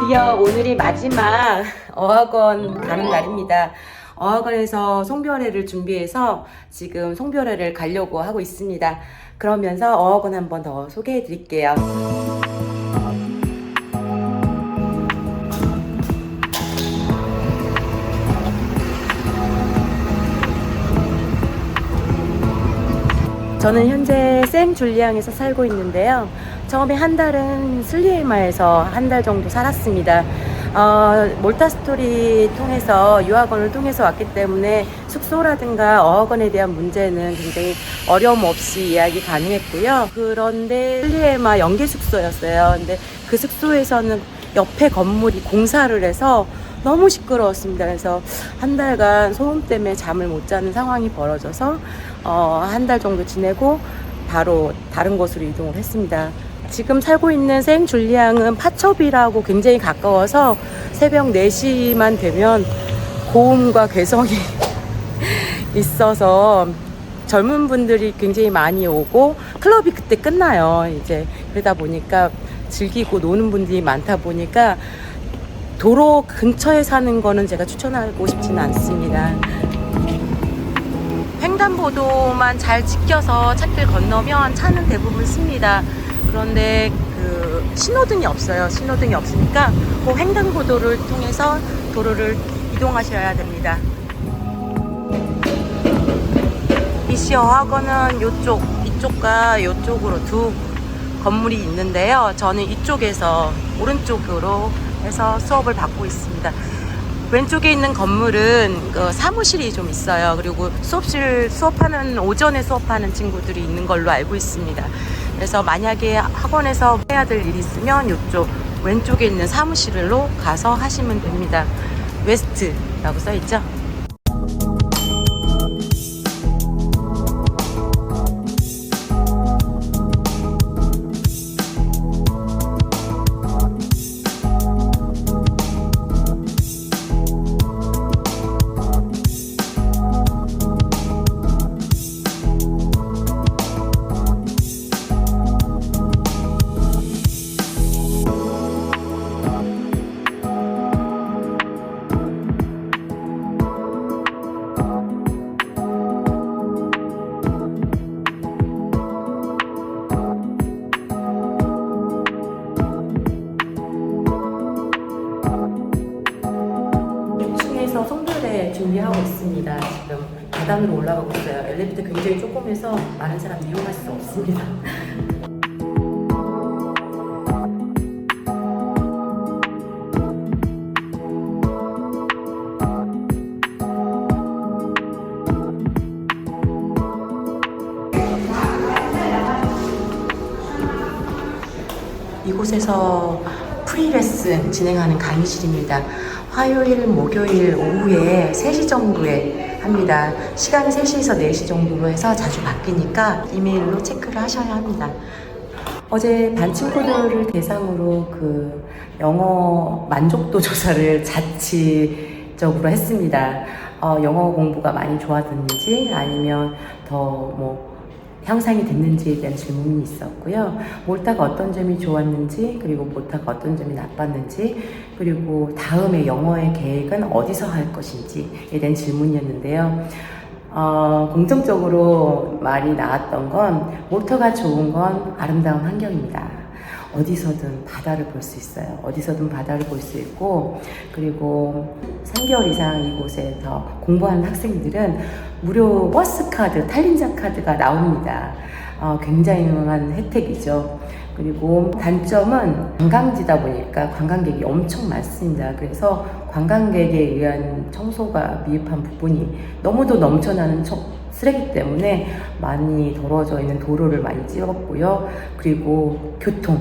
드디어 오늘이 마지막 어학원 가는 날입니다. 어학원에서 송별회를 준비해서 지금 송별회를 가려고 하고 있습니다. 그러면서 어학원 한번 더 소개해 드릴게요. 저는 현재 생 줄리앙에서 살고 있는데요. 처음에 한 달은 슬리에마에서 한 달 정도 살았습니다. 어, 몰타스토리 통해서 유학원을 통해서 왔기 때문에 숙소라든가 어학원에 대한 문제는 굉장히 어려움 없이 이야기 가능했고요. 그런데 슬리에마 연계 숙소였어요. 근데 그 숙소에서는 옆에 건물이 공사를 해서 너무 시끄러웠습니다. 그래서 한 달간 소음 때문에 잠을 못 자는 상황이 벌어져서 어, 한 달 정도 지내고 바로 다른 곳으로 이동을 했습니다. 지금 살고 있는 생 줄리앙은 파첩이라고 굉장히 가까워서 새벽 4시만 되면 고음과 괴성이 있어서 젊은 분들이 굉장히 많이 오고 클럽이 그때 끝나요. 이제 그러다 보니까 즐기고 노는 분들이 많다 보니까 도로 근처에 사는 거는 제가 추천하고 싶지는 않습니다. 횡단보도만 잘 지켜서 차길 건너면 차는 대부분 씁니다. 그런데 그 신호등이 없어요. 신호등이 없으니까 그 횡단보도를 통해서 도로를 이동하셔야 됩니다. 이시 어학원은 이쪽, 이쪽과 이쪽으로 두 건물이 있는데요. 저는 이쪽에서 오른쪽으로 해서 수업을 받고 있습니다. 왼쪽에 있는 건물은 그 사무실이 좀 있어요. 그리고 수업실 수업하는 오전에 수업하는 친구들이 있는 걸로 알고 있습니다. 그래서 만약에 학원에서 해야 될 일이 있으면 이쪽 왼쪽에 있는 사무실로 가서 하시면 됩니다. 웨스트라고 써 있죠. 계단으로 올라가고 있어요. 엘리베이터 굉장히 조금해서 많은 사람들이 이용할 수 없습니다. 이곳에서 프리레슨 진행하는 강의실입니다. 화요일, 목요일 오후에 3시 정도에 합니다. 시간이 3시에서 4시 정도로 해서 자주 바뀌니까 이메일로 체크를 하셔야 합니다. 어제 반 친구들을 대상으로 그 영어 만족도 조사를 자치적으로 했습니다. 어, 영어 공부가 많이 좋아졌는지 아니면 더뭐 향상이 됐는지에 대한 질문이 있었고요. 몰타가 어떤 점이 좋았는지, 그리고 몰타가 어떤 점이 나빴는지, 그리고 다음에 영어의 계획은 어디서 할 것인지에 대한 질문이었는데요. 어, 공통적으로 말이 나왔던 건 몰타가 좋은 건 아름다운 환경입니다. 어디서든 바다를 볼 수 있어요. 어디서든 바다를 볼 수 있고, 그리고 3개월 이상 이곳에서 공부하는 학생들은 무료 버스 카드, 탈린자 카드가 나옵니다. 어, 굉장히 유명한 혜택이죠. 그리고 단점은 관광지다 보니까 관광객이 엄청 많습니다. 그래서 관광객에 의한 청소가 미흡한 부분이 너무도 넘쳐나는 청- 쓰레기 때문에 많이 더러워져 있는 도로를 많이 찍었고요. 그리고 교통.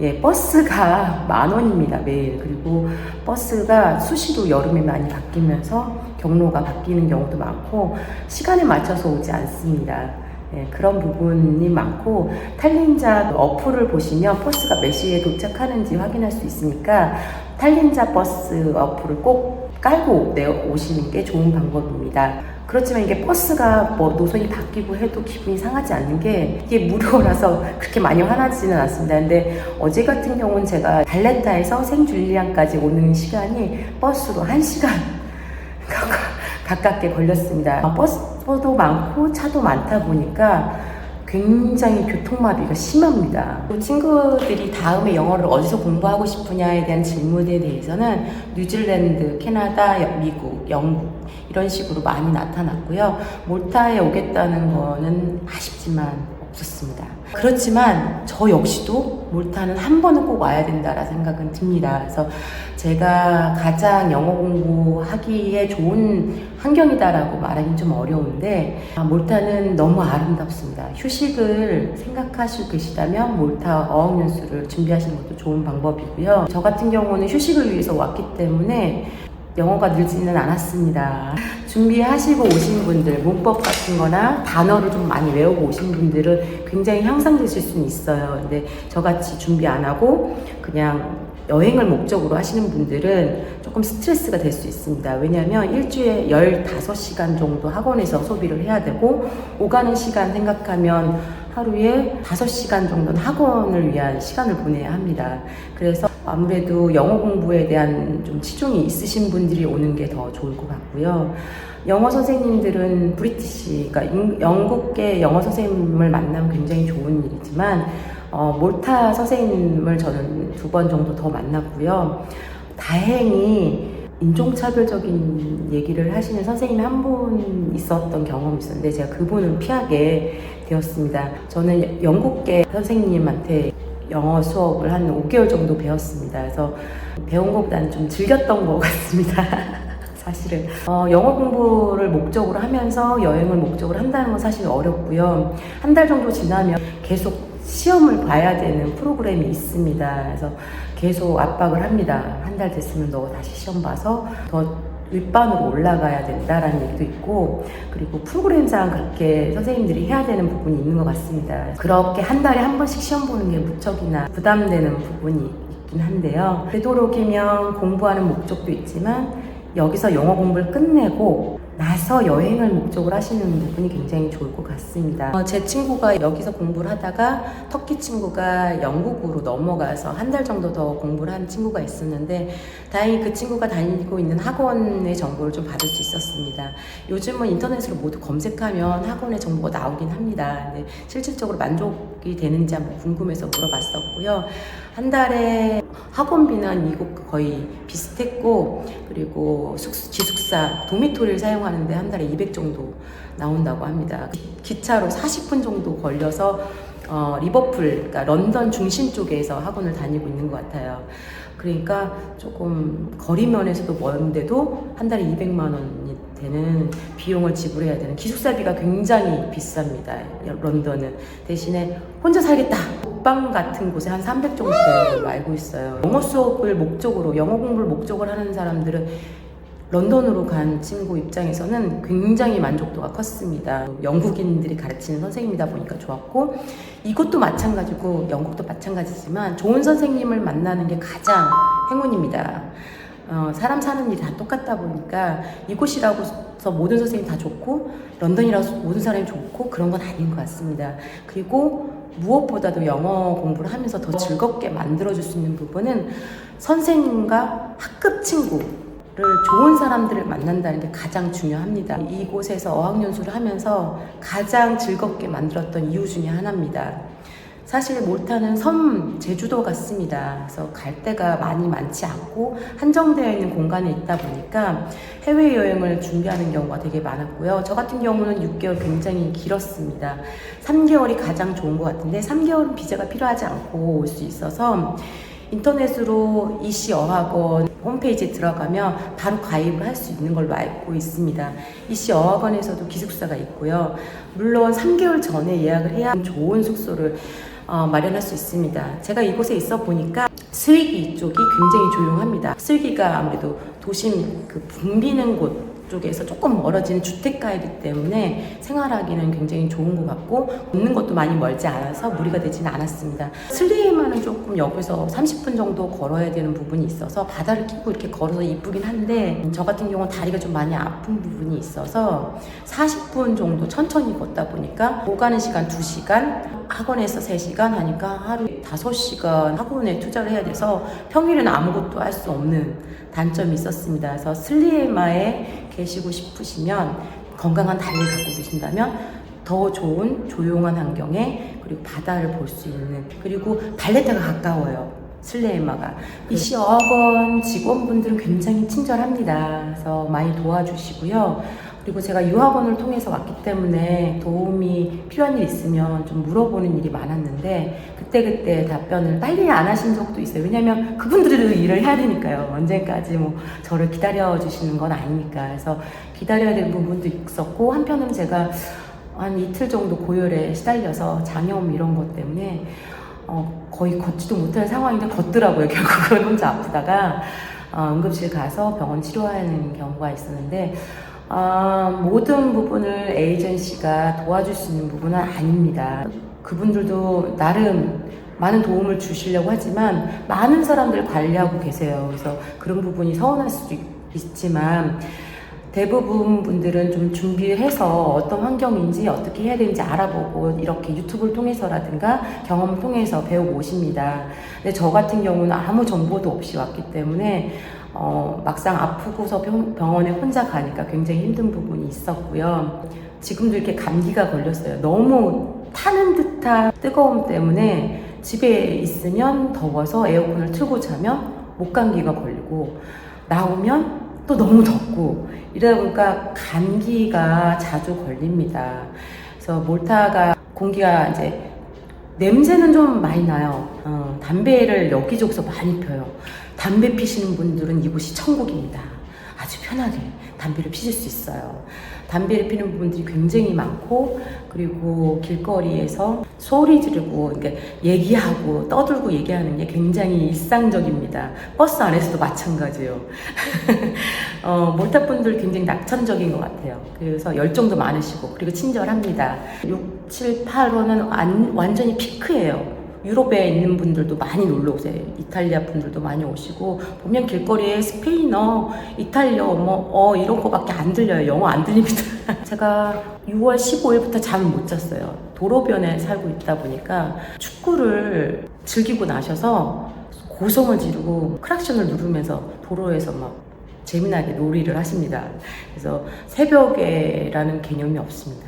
예, 버스가 만 원입니다, 매일. 그리고 버스가 수시로 여름에 많이 바뀌면서 경로가 바뀌는 경우도 많고, 시간에 맞춰서 오지 않습니다. 예, 그런 부분이 많고, 탈린자 어플을 보시면 버스가 몇 시에 도착하는지 확인할 수 있으니까, 탈린자 버스 어플을 꼭 깔고 내 오시는 게 좋은 방법입니다. 그렇지만 이게 버스가 뭐 노선이 바뀌고 해도 기분이 상하지 않는 게 이게 무료라서 그렇게 많이 화나지는 않습니다. 근데 어제 같은 경우는 제가 발렌타에서 생줄리안까지 오는 시간이 버스로 1시간 가깝게 걸렸습니다. 아, 버스도 많고 차도 많다 보니까 굉장히 교통마비가 심합니다. 또 친구들이 다음에 영어를 어디서 공부하고 싶으냐에 대한 질문에 대해서는 뉴질랜드, 캐나다, 미국, 영국 이런 식으로 많이 나타났고요. 몰타에 오겠다는 거는 아쉽지만 없었습니다. 그렇지만 저 역시도 몰타는 한 번은 꼭 와야 된다라 생각은 듭니다. 그래서 제가 가장 영어 공부하기에 좋은 환경이다라고 말하기는 좀 어려운데 아, 몰타는 너무 아름답습니다. 휴식을 생각하시고 계시다면 몰타 어학연수를 준비하시는 것도 좋은 방법이고요. 저 같은 경우는 휴식을 위해서 왔기 때문에 영어가 늘지는 않았습니다. 준비하시고 오신 분들, 문법 같은 거나 단어를 좀 많이 외우고 오신 분들은 굉장히 향상되실 수는 있어요. 근데 저같이 준비 안 하고 그냥 여행을 목적으로 하시는 분들은 조금 스트레스가 될 수 있습니다. 왜냐하면 일주일에 15시간 정도 학원에서 소비를 해야 되고 오가는 시간 생각하면 하루에 5시간 정도는 학원을 위한 시간을 보내야 합니다. 그래서 아무래도 영어 공부에 대한 좀 치중이 있으신 분들이 오는 게 더 좋을 것 같고요. 영어 선생님들은 브리티시, 그러니까 인- 영국계 영어 선생님을 만나면 굉장히 좋은 일이지만 어, 몰타 선생님을 저는 두 번 정도 더 만났고요. 다행히 인종차별적인 얘기를 하시는 선생님이 한 분 있었던 경험이 있었는데 제가 그분을 피하게 되었습니다. 저는 영국계 선생님한테 영어 수업을 한 5개월 정도 배웠습니다. 그래서 배운 것보다는 좀 즐겼던 것 같습니다. 사실은 어, 영어 공부를 목적으로 하면서 여행을 목적으로 한다는 건 사실 어렵고요. 한 달 정도 지나면 계속 시험을 봐야 되는 프로그램이 있습니다. 그래서 계속 압박을 합니다. 한 달 됐으면 너 다시 시험 봐서 더 윗반으로 올라가야 된다라는 얘기도 있고 그리고 프로그램상 그렇게 선생님들이 해야 되는 부분이 있는 것 같습니다. 그렇게 한 달에 한 번씩 시험 보는 게 무척이나 부담되는 부분이 있긴 한데요. 되도록이면 공부하는 목적도 있지만 여기서 영어 공부를 끝내고 나서 여행을 목적으로 하시는 부분이 굉장히 좋을 것 같습니다. 어, 제 친구가 여기서 공부를 하다가 터키 친구가 영국으로 넘어가서 한 달 정도 더 공부를 한 친구가 있었는데 다행히 그 친구가 다니고 있는 학원의 정보를 좀 받을 수 있었습니다. 요즘은 인터넷으로 모두 검색하면 학원의 정보가 나오긴 합니다. 근데 실질적으로 만족이 되는지 한번 궁금해서 물어봤었고요. 한 달에 학원비는 이곳 거의 비슷했고 그리고 숙- 기숙사 도미토리를 사용하는데 한 달에 200 정도 나온다고 합니다. 기- 기차로 40분 정도 걸려서 어, 리버풀, 그러니까 런던 중심 쪽에서 학원을 다니고 있는 것 같아요. 그러니까 조금 거리 면에서도 먼데도 한 달에 200만 원이 되는 비용을 지불해야 되는 기숙사비가 굉장히 비쌉니다. 런던은 대신에 혼자 살겠다. 독방 같은 곳에 한 300 정도 되는 걸로 알고 있어요. 영어 수업을 목적으로 영어 공부를 목적으로 하는 사람들은 런던으로 간 친구 입장에서는 굉장히 만족도가 컸습니다. 영국인들이 가르치는 선생님이다 보니까 좋았고 이것도 마찬가지고 영국도 마찬가지지만 좋은 선생님을 만나는 게 가장 행운입니다. 어, 사람 사는 일이 다 똑같다 보니까 이곳이라고 해서 모든 선생님이 다 좋고 런던이라서 모든 사람이 좋고 그런 건 아닌 것 같습니다. 그리고 무엇보다도 영어 공부를 하면서 더 즐겁게 만들어줄 수 있는 부분은 선생님과 학급 친구 를 좋은 사람들을 만난다는 게 가장 중요합니다. 이곳에서 어학연수를 하면서 가장 즐겁게 만들었던 이유 중에 하나입니다. 사실 몰타는 섬 제주도 같습니다. 그래서 갈 데가 많이 많지 않고 한정되어 있는 공간에 있다 보니까 해외 여행을 준비하는 경우가 되게 많았고요. 저 같은 경우는 6개월 굉장히 길었습니다. 3개월이 가장 좋은 것 같은데 3개월은 비자가 필요하지 않고 올 수 있어서 인터넷으로 이시 어학원 홈페이지에 들어가면 바로 가입을 할 수 있는 걸로 알고 있습니다. 이시 어학원에서도 기숙사가 있고요. 물론 3개월 전에 예약을 해야 좋은 숙소를 어, 마련할 수 있습니다. 제가 이곳에 있어 보니까 스위기 이쪽이 굉장히 조용합니다. 스위기가 아무래도 도심 그 붐비는 곳 쪽에서 조금 멀어지는 주택가이기 때문에 생활하기는 굉장히 좋은 것 같고 걷는 것도 많이 멀지 않아서 무리가 되지는 않았습니다. 슬리에만은 조금 여기서 30분 정도 걸어야 되는 부분이 있어서 바다를 끼고 이렇게 걸어서 이쁘긴 한데 저 같은 경우는 다리가 좀 많이 아픈 부분이 있어서 40분 정도 천천히 걷다 보니까 오가는 시간 2시간 학원에서 3시간 하니까 하루 5시간 학원에 투자를 해야 돼서 평일에는 아무것도 할 수 없는 단점이 있었습니다. 그래서 슬리에마에 계시고 싶으시면 건강한 다리를 갖고 계신다면 더 좋은 조용한 환경에 그리고 바다를 볼 수 있는 그리고 발레타가 가까워요. 슬레이마가 이 시 어학원 직원분들은 굉장히 친절합니다. 그래서 많이 도와주시고요. 그리고 제가 유학원을 통해서 왔기 때문에 도움이 필요한 일 있으면 좀 물어보는 일이 많았는데 그때그때 답변을 빨리 안 하신 적도 있어요. 왜냐면 그분들도 일을 해야 되니까요. 언제까지 뭐 저를 기다려 주시는 건 아니니까. 그래서 기다려야 되는 부분도 있었고 한편으로는 제가 한 이틀 정도 고열에 시달려서 장염 이런 것 때문에 어, 거의 걷지도 못할 상황인데 걷더라고요. 결국은 혼자 아프다가 어, 응급실 가서 병원 치료하는 경우가 있었는데 아, 모든 부분을 에이전시가 도와줄 수 있는 부분은 아닙니다. 그분들도 나름 많은 도움을 주시려고 하지만 많은 사람들을 관리하고 계세요. 그래서 그런 부분이 서운할 수도 있- 있지만 대부분 분들은 좀 준비해서 어떤 환경인지 어떻게 해야 되는지 알아보고 이렇게 유튜브를 통해서라든가 경험을 통해서 배우고 오십니다. 근데 저 같은 경우는 아무 정보도 없이 왔기 때문에 어, 막상 아프고서 병, 병원에 혼자 가니까 굉장히 힘든 부분이 있었고요. 지금도 이렇게 감기가 걸렸어요. 너무 타는 듯한 뜨거움 때문에 집에 있으면 더워서 에어컨을 틀고 자면 목 감기가 걸리고 나오면 또 너무 덥고 이러다 보니까 감기가 자주 걸립니다. 그래서 몰타가 공기가 이제 냄새는 좀 많이 나요. 어, 담배를 여기저기서 많이 펴요. 담배 피시는 분들은 이곳이 천국입니다. 아주 편하게 담배를 피실 수 있어요. 담배를 피는 분들이 굉장히 많고 그리고 길거리에서 소리 지르고 그러니까 얘기하고 떠들고 얘기하는 게 굉장히 일상적입니다. 버스 안에서도 마찬가지예요. 어, 몰타 분들 굉장히 낙천적인 것 같아요. 그래서 열정도 많으시고 그리고 친절합니다. 6, 7, 8호는 안, 완전히 피크예요. 유럽에 있는 분들도 많이 놀러 오세요. 이탈리아 분들도 많이 오시고 보면 길거리에 스페인어, 이탈리아 뭐 어, 이런 거밖에 안 들려요. 영어 안 들립니다. 제가 6월 15일부터 잠을 못 잤어요. 도로변에 살고 있다 보니까 축구를 즐기고 나셔서 고성을 지르고 크락션을 누르면서 도로에서 막 재미나게 놀이를 하십니다. 그래서 새벽에라는 개념이 없습니다.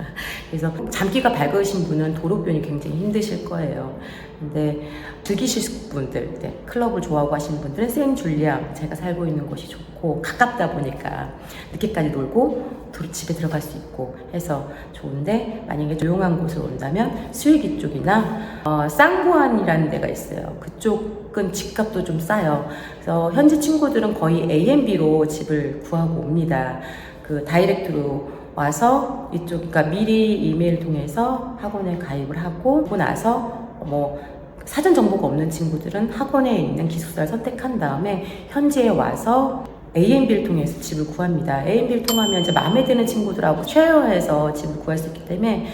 그래서 잠기가 밝으신 분은 도로변이 굉장히 힘드실 거예요. 근데 즐기실 분들, 네, 클럽을 좋아하고 하시는 분들은 생 줄리앙 제가 살고 있는 곳이 좋고 가깝다 보니까 늦게까지 놀고 도- 집에 들어갈 수 있고 해서 좋은데 만약에 조용한 곳을 온다면 스위기 쪽이나 어, 쌍구안이라는 데가 있어요. 그쪽은 집값도 좀 싸요. 그래서 현지 친구들은 거의 A&B로 집을 구하고 옵니다. 그 다이렉트로 와서 이쪽 그러니까 미리 이메일 통해서 학원에 가입을 하고 그러고 나서 뭐 사전 정보가 없는 친구들은 학원에 있는 기숙사를 선택한 다음에 현지에 와서 A&B를 통해서 집을 구합니다. A&B를 통하면 이제 마음에 드는 친구들하고 쉐어해서 집을 구할 수 있기 때문에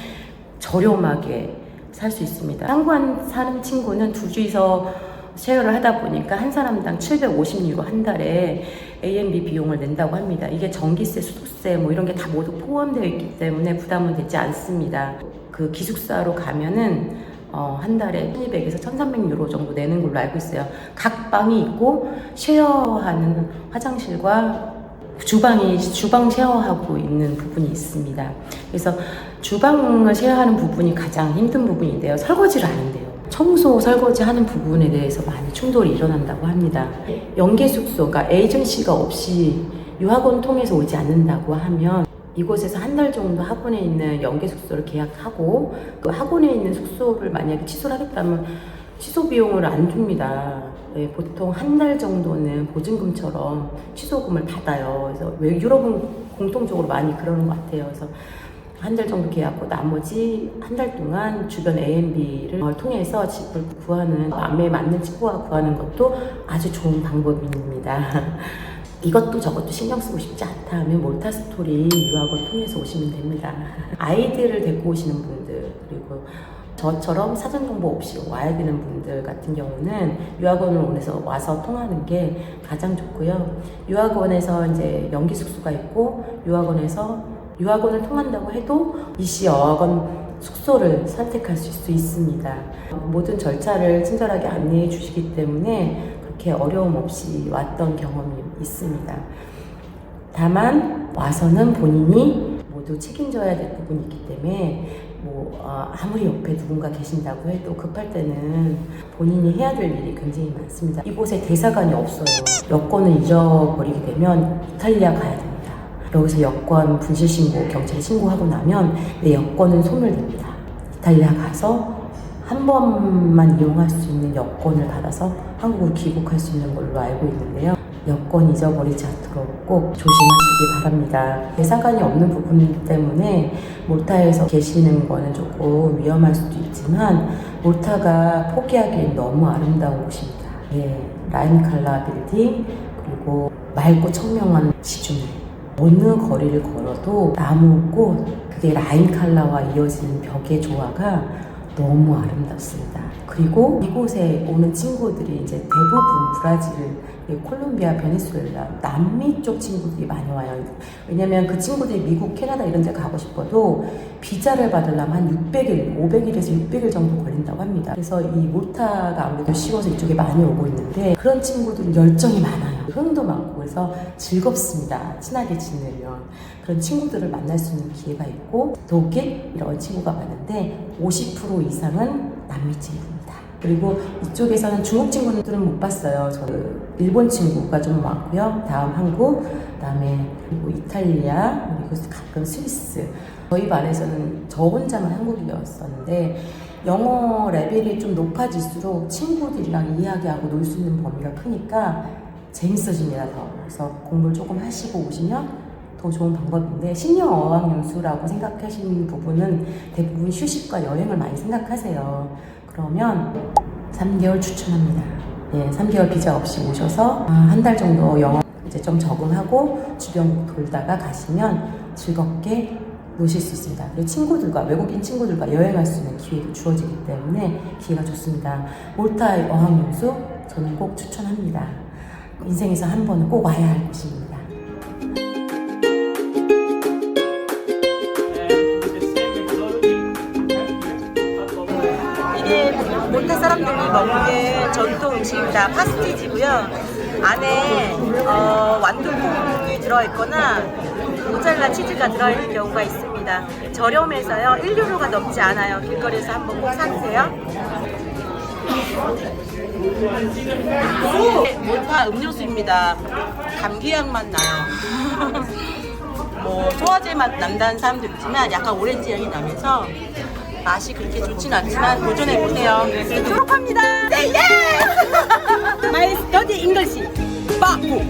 저렴하게 살 수 있습니다. 상관 사는 친구는 두 주이서 쉐어를 하다 보니까 한 사람당 750유로 한 달에 A&B 비용을 낸다고 합니다. 이게 전기세, 수도세 뭐 이런 게 다 모두 포함되어 있기 때문에 부담은 되지 않습니다. 그 기숙사로 가면은 어, 한 달에 1200에서 1300유로 정도 내는 걸로 알고 있어요. 각 방이 있고 쉐어하는 화장실과 주방이 주방 쉐어하고 있는 부분이 있습니다. 그래서 주방을 쉐어하는 부분이 가장 힘든 부분인데요. 설거지를 안 한대요. 청소, 설거지 하는 부분에 대해서 많이 충돌이 일어난다고 합니다. 연계 숙소가 에이전시가 없이 유학원 통해서 오지 않는다고 하면 이곳에서 한 달 정도 학원에 있는 연계 숙소를 계약하고 그 학원에 있는 숙소를 만약에 취소를 하겠다면 취소 비용을 안 줍니다. 네, 보통 한 달 정도는 보증금처럼 취소금을 받아요. 그래서 왜 유럽은 공통적으로 많이 그러는 것 같아요. 그래서 한 달 정도 계약하고 나머지 한 달 동안 주변 A&B를 통해서 집을 구하는 마음에 맞는 친구가 구하는 것도 아주 좋은 방법입니다. 이것도 저것도 신경 쓰고 싶지 않다 하면 몰타스토리 유학원 통해서 오시면 됩니다. 아이들을 데리고 오시는 분들 그리고 저처럼 사전 정보 없이 와야 되는 분들 같은 경우는 유학원을 오면서 와서 통하는 게 가장 좋고요. 유학원에서 이제 연기 숙소가 있고 유학원에서 유학원을 통한다고 해도 이시 어학원 숙소를 선택할 수 있습니다. 모든 절차를 친절하게 안내해 주시기 때문에 그렇게 어려움 없이 왔던 경험이 있습니다. 다만 와서는 본인이 모두 책임져야 될 부분이 있기 때문에 뭐 어, 아무리 옆에 누군가 계신다고 해도 급할 때는 본인이 해야 될 일이 굉장히 많습니다. 이곳에 대사관이 없어요. 여권을 잊어버리게 되면 이탈리아 가야 됩니다. 여기서 여권 분실 신고, 경찰에 신고하고 나면 내 여권은 소멸됩니다. 이탈리아 가서 한 번만 이용할 수 있는 여권을 받아서 한국으로 귀국할 수 있는 걸로 알고 있는데요. 여권 잊어버리지 않도록 꼭 조심하시기 바랍니다. 대사관이 없는 부분 때문에 몰타에서 계시는 거는 조금 위험할 수도 있지만 몰타가 포기하기엔 너무 아름다운 곳입니다. 예, 라인 칼라 빌딩 그리고 맑고 청명한 지중해 어느 거리를 걸어도 나무 꽃 그게 라인 칼라와 이어지는 벽의 조화가 너무 아름답습니다. 그리고 이곳에 오는 친구들이 이제 대부분 브라질, 콜롬비아, 베네수엘라, 남미 쪽 친구들이 많이 와요. 왜냐면 그 친구들이 미국, 캐나다 이런 데 가고 싶어도 비자를 받으려면 한 600일, 500일에서 600일 정도 걸린다고 합니다. 그래서 이 몰타가 아무래도 쉬워서 이쪽에 많이 오고 있는데 그런 친구들은 열정이 많아요. 흥도 많고 그래서 즐겁습니다. 친하게 지내면. 그런 친구들을 만날 수 있는 기회가 있고 독일 이런 친구가 많은데 50% 이상은 남미 친구입니다. 그리고 이쪽에서는 중국 친구들은 못 봤어요. 저 일본 친구가 좀 많고요. 다음 한국, 그다음에 그리고 이탈리아, 그리고 가끔 스위스. 저희 반에서는 저 혼자만 한국인이었었는데 영어 레벨이 좀 높아질수록 친구들이랑 이야기하고 놀 수 있는 범위가 크니까 재밌어집니다. 더. 그래서 공부를 조금 하시고 오시면 더 좋은 방법인데 시니어 어학 연수라고 생각하시는 부분은 대부분 휴식과 여행을 많이 생각하세요. 그러면 3개월 추천합니다. 예, 3개월 비자 없이 오셔서 한 달 정도 영어 이제 좀 적응하고 주변 돌다가 가시면 즐겁게 노실 수 있습니다. 그리고 친구들과 외국인 친구들과 여행할 수 있는 기회도 주어지기 때문에 기회가 좋습니다. 몰타의 어학연수 저는 꼭 추천합니다. 인생에서 한 번은 꼭 와야 할 곳입니다. 이게 몰타 사람들이 먹는 전통 음식입니다. 파스티지고요. 안에 어, 완두콩이 들어있거나 모짜렐라 치즈가 들어있는 경우가 있습니다. 저렴해서요. 1유로가 넘지 않아요. 길거리에서 한번 꼭 사드세요. 몰타 음료수입니다. 감기약 맛 나요. 뭐 소화제 맛 난다는 사람도 있지만 약간 오렌지 향이 나면서 맛이 그렇게 좋진 않지만 도전해 보세요. 졸업합니다. 네, 예! My study English. 빠꾸.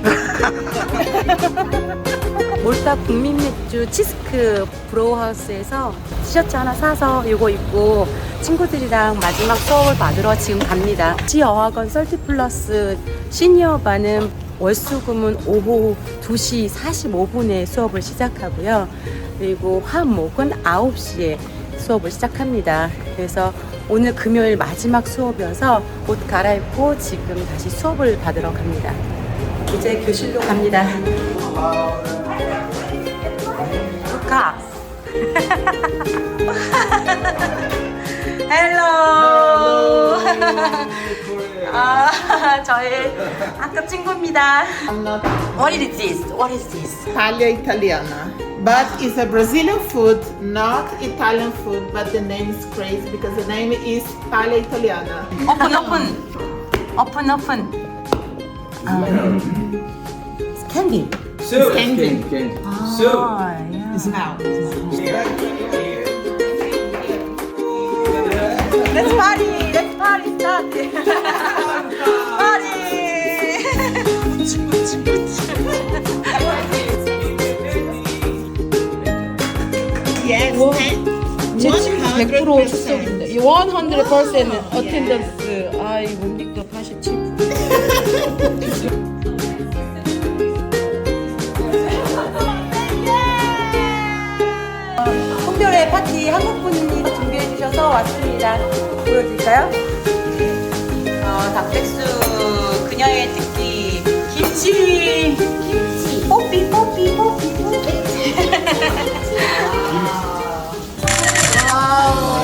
몰타 국민 맥주 치스크 브로우하우스에서 티셔츠 하나 사서 이거 입고 친구들이랑 마지막 수업을 받으러 지금 갑니다. 지어학원 썰티 플러스 시니어 반은 월수금은 오후 2시 45분에 수업을 시작하고요. 그리고 화목은 9시에 수업을 시작합니다. 그래서 오늘 금요일 마지막 수업이어서 옷 갈아입고 지금 다시 수업을 받으러 갑니다. 이제 교실로 갑니다. 가. 헬로. 아, 저의 학급 친구입니다. What is this? What is this? Paglia Italiana. But it's a Brazilian food, not Italian food, but the name is crazy because the name is Paglia Italiana. 오픈 오픈. 음. 캔디. Soup. candy. candy. Soup. 아, 야. It's now. Let's party. Let's party. Start. party. Yes, 100% 출석입니다. 100% attendance. 송별의 파티 한국분이 준비해 주셔서 왔습니다. 보여드릴까요? 어, 닭백수 그녀의 특기 김치. 김치. 뽀삐 뽀삐 뽀삐 뽀삐. 김치. 와우.